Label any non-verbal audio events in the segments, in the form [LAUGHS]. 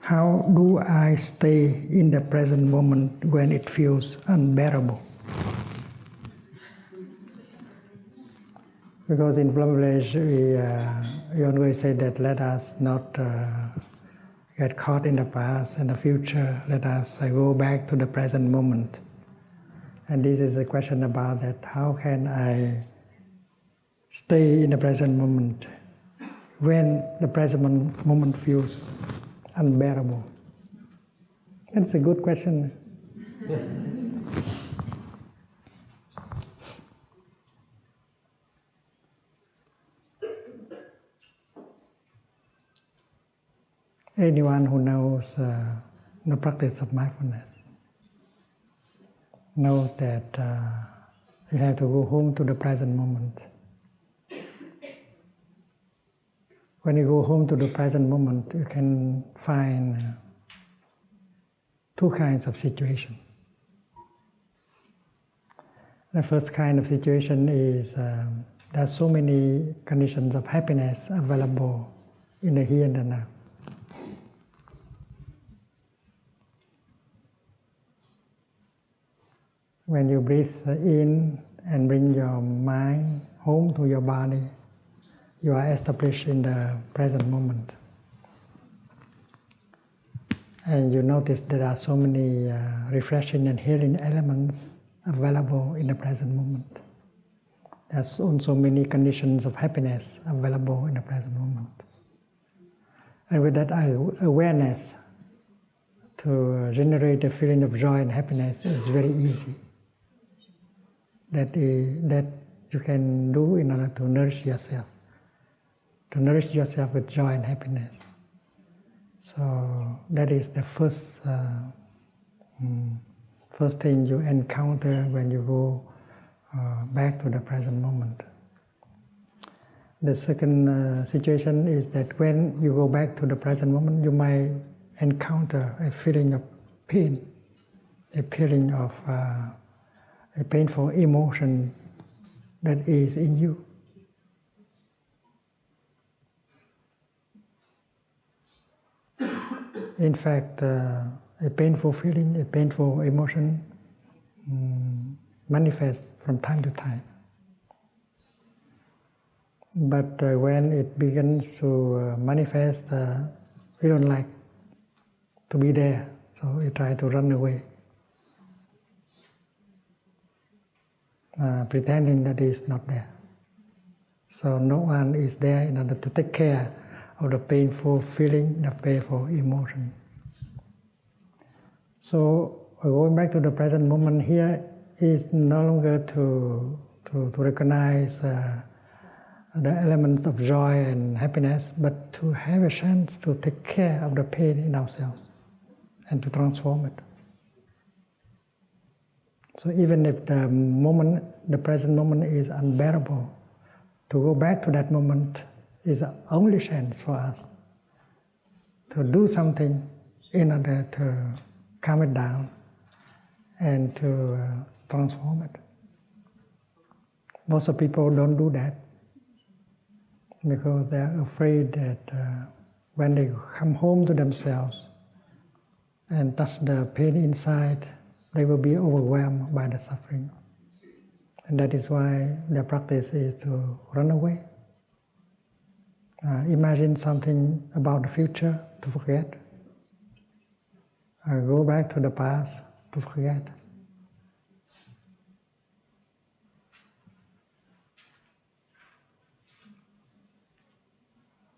how do I stay in the present moment when it feels unbearable? Because in Plum Village, we, uh, we always say that let us not uh, get caught in the past and the future. Let us uh, go back to the present moment. And this is a question about that how can I stay in the present moment when the present moment feels unbearable? That's a good question. [LAUGHS] Anyone who knows uh, the practice of mindfulness knows that uh, you have to go home to the present moment. When you go home to the present moment, you can find uh, two kinds of situation. The first kind of situation is um, there are so many conditions of happiness available in the here and the now. When you breathe in and bring your mind home to your body, you are established in the present moment. And you notice there are so many uh, refreshing and healing elements available in the present moment. There's also many conditions of happiness available in the present moment. And with that awareness, to generate a feeling of joy and happiness is very easy that, uh, that you can do in order to nourish yourself, to nourish yourself with joy and happiness. So that is the first uh, um, first thing you encounter when you go uh, back to the present moment. The second uh, situation is that when you go back to the present moment, you might encounter a feeling of pain, a feeling of uh, a painful emotion that is in you. In fact, uh, a painful feeling, a painful emotion um, manifests from time to time. But uh, when it begins to uh, manifest, uh, we don't like to be there, so we try to run away. uh, pretending that is not there. So no one is there in order to take care of the painful feeling, the painful emotion. So going back to the present moment here is no longer to, to, to recognize uh, the elements of joy and happiness, but to have a chance to take care of the pain in ourselves and to transform it. So even if the moment, the present moment is unbearable, to go back to that moment is the only chance for us to do something in order to calm it down and to uh, transform it. Most of people don't do that because they're afraid that uh, when they come home to themselves and touch the pain inside, they will be overwhelmed by the suffering. And that is why their practice is to run away. Uh, imagine something about the future to forget. Uh, go back to the past to forget.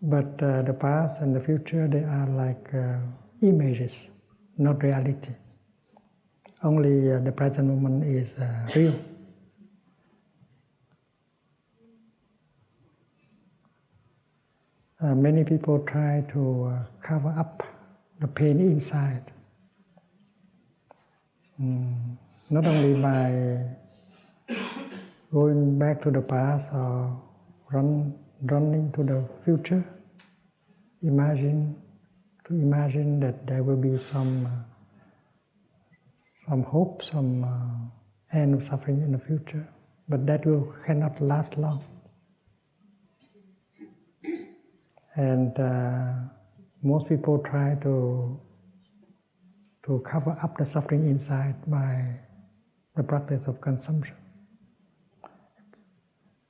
But uh, the past and the future, they are like uh, images, not reality only uh, the present moment is uh, real. Uh, many people try to uh, cover up the pain inside, mm, not only by going back to the past or run, running to the future. Imagine to imagine that there will be some uh, some hope, some uh, end of suffering in the future, but that will cannot last long. And uh, most people try to to cover up the suffering inside by the practice of consumption.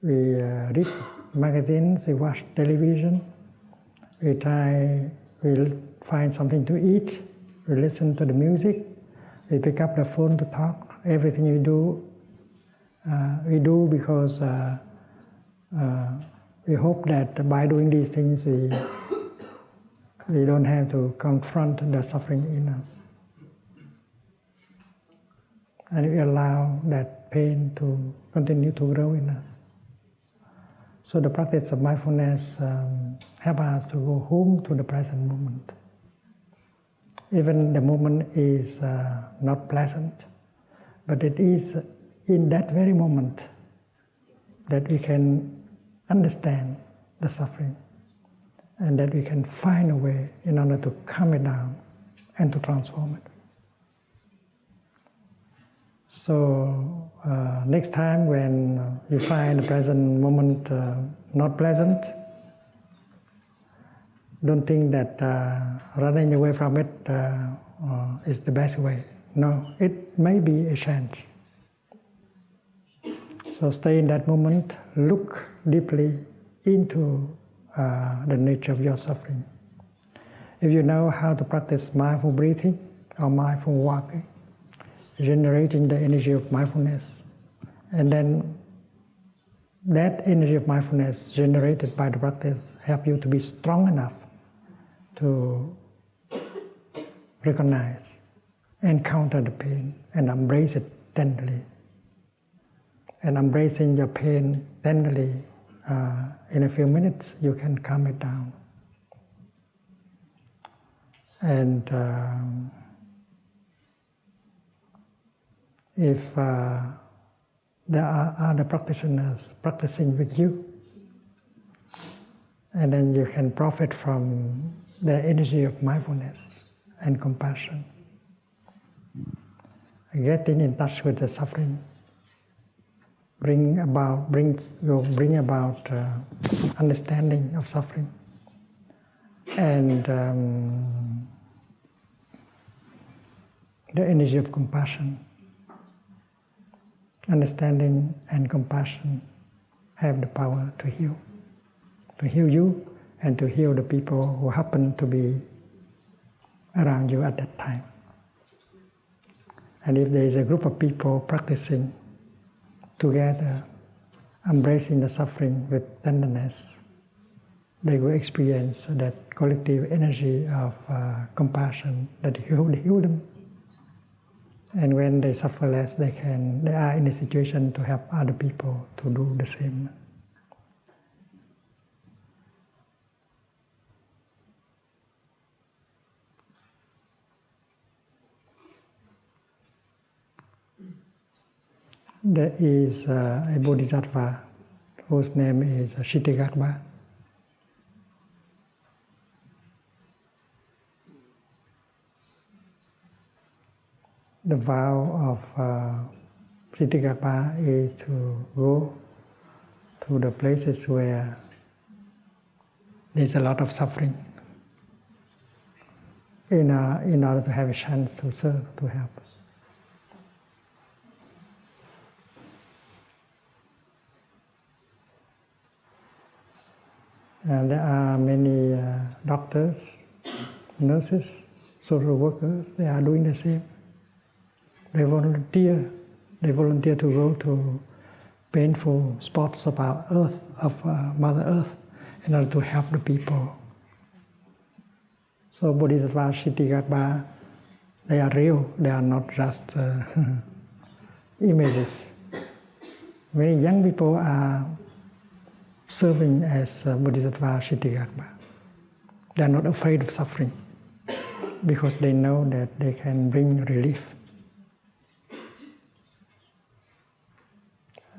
We uh, read magazines, we watch television, we try, we find something to eat, we listen to the music, we pick up the phone to talk. Everything we do, uh, we do because uh, uh we hope that by doing these things, we we don't have to confront the suffering in us. And we allow that pain to continue to grow in us. So the practice of mindfulness um, help us to go home to the present moment. Even the moment is uh, not pleasant, but it is in that very moment that we can understand the suffering and that we can find a way in order to calm it down and to transform it. So uh, next time when you find the present moment uh, not pleasant, don't think that uh, running away from it uh, uh, is the best way. No, it may be a chance. So stay in that moment, look deeply into uh, the nature of your suffering. If you know how to practice mindful breathing or mindful walking, generating the energy of mindfulness, and then that energy of mindfulness generated by the practice help you to be strong enough to recognize, encounter the pain, and embrace it tenderly. And embracing your pain tenderly uh, in a few minutes you can calm it down. And um, if uh, there are other practitioners practicing with you, and then you can profit from the energy of mindfulness and compassion. Getting in touch with the suffering bring about brings will bring about uh, understanding of suffering and um, the energy of compassion. Understanding and compassion have the power to heal, to heal you and to heal the people who happen to be around you at that time. And if there is a group of people practicing together, embracing the suffering with tenderness, they will experience that collective energy of uh, compassion that heal, heal them. And when they suffer less, they can they are in a situation to help other people to do the same. There is uh, a bodhisattva whose name is Kshitigarbha. The vow of uh, Kshitigarbha is to go to the places where there's a lot of suffering in, uh, in order to have a chance to serve, to help. And there are many uh, doctors, nurses, social workers, they are doing the same. They volunteer, they volunteer to go to painful spots of our earth, of uh, Mother Earth, in order to help the people. So Bodhisattva Kshitigarbha, they are real, they are not just uh, [LAUGHS] images. Many young people are serving as Bodhisattva Kshitigarbha. They are not afraid of suffering because they know that they can bring relief.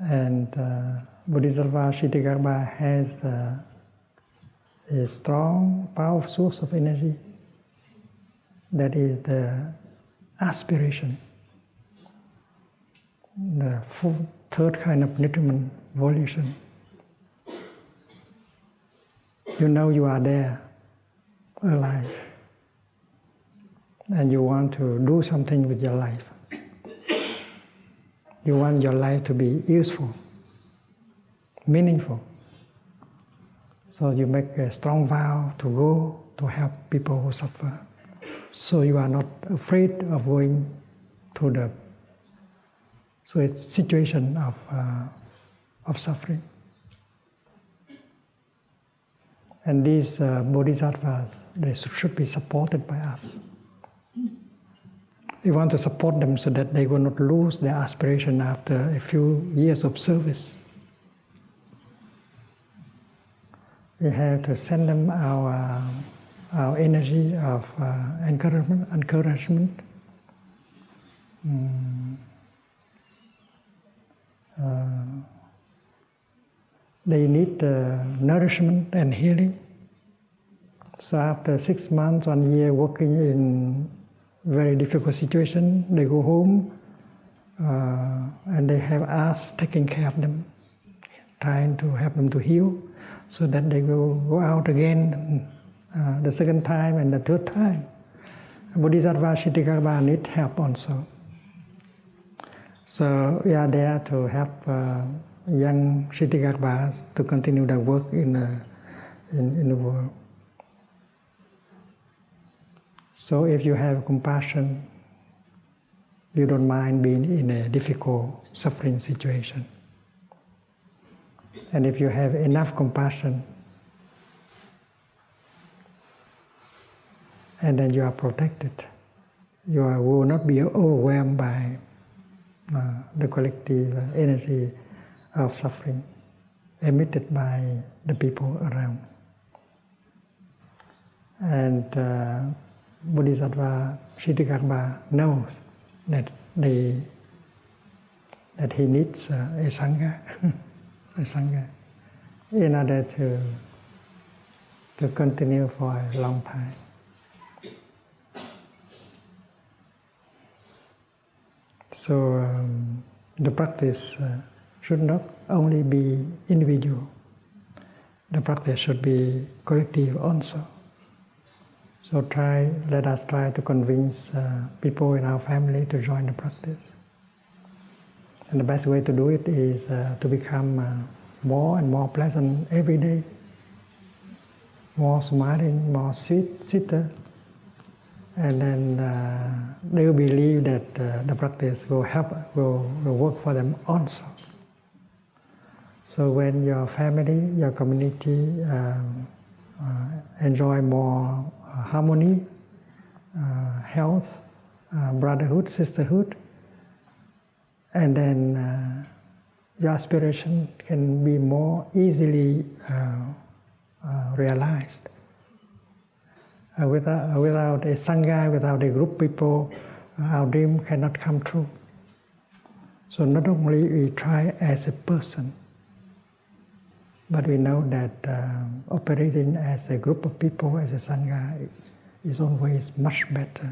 And uh, Bodhisattva Kshitigarbha has uh, a strong, powerful source of energy that is the aspiration, the third kind of nutriment, volition you know you are there alive and you want to do something with your life. You want your life to be useful, meaningful. So you make a strong vow to go to help people who suffer. So you are not afraid of going to the so it's situation of, uh, of suffering. And these uh, bodhisattvas, they should be supported by us. We want to support them so that they will not lose their aspiration after a few years of service. We have to send them our, our energy of uh, encouragement. encouragement. Mm. Uh, they need uh, nourishment and healing. So after six months, one year working in very difficult situation, they go home uh, and they have us taking care of them, trying to help them to heal, so that they will go out again uh, the second time and the third time. Bodhisattva Kshitigarbha need help also. So we are there to help uh, young Kshitigarbhas to continue their work in, uh, in, in the world. So if you have compassion, you don't mind being in a difficult, suffering situation. And if you have enough compassion, and then you are protected, you are, will not be overwhelmed by uh, the collective energy of suffering emitted by the people around. And uh, Bodhisattva Kshitigarbha knows that they that he needs uh, a sangha, [LAUGHS] a sangha, in order to to continue for a long time. So um, the practice uh, should not only be individual. The practice should be collective also. So try, let us try to convince uh, people in our family to join the practice. And the best way to do it is uh, to become uh, more and more pleasant every day, more smiling, more sweet, sweeter. And then uh, they will believe that uh, the practice will help, will, will work for them also. So when your family, your community um, uh, enjoy more uh, harmony, uh, health, uh, brotherhood, sisterhood, and then your aspiration can be more easily realized. Uh, without, without a sangha, without a group people, uh, our dream cannot come true. So not only we try as a person, but we know that uh, operating as a group of people, as a Sangha, is always much better.